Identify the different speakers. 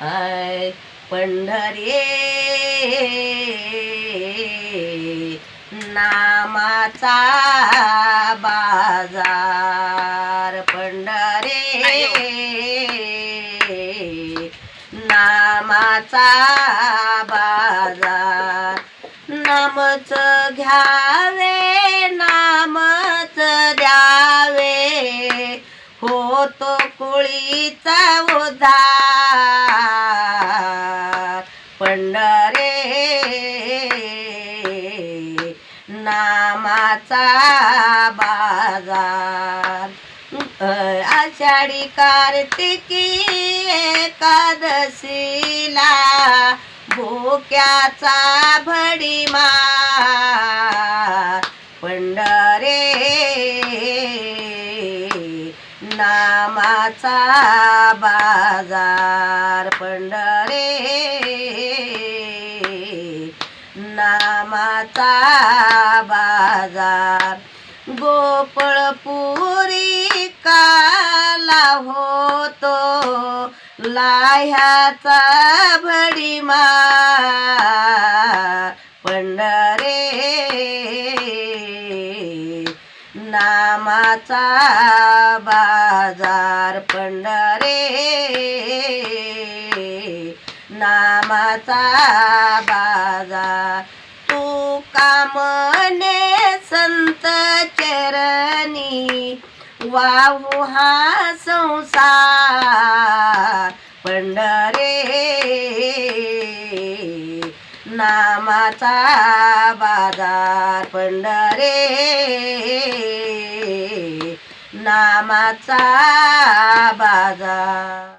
Speaker 1: I Pandhare. नामाचा बाजार पंढरे. नामाचा बाजार. नामच घ्यावे नामच द्यावे. होतो कुळीचा उद्धार नामाचा बाजार. आषाढी कार्तिकी एकादशीला भोक्याचा भडीमा पंढरे नामाचा बाजार. पंढरे नामाचा बाजार. गोपळपुरी काला होतो. लाह्याचा भडीमा पंढरे. नामाचा बाजार पंढरे. नामाचा बाजार. तू कामने संत चरणी वाहू हा संसार. पंढरे नामाचा बाजार. पंढरे नामाचा बाजार.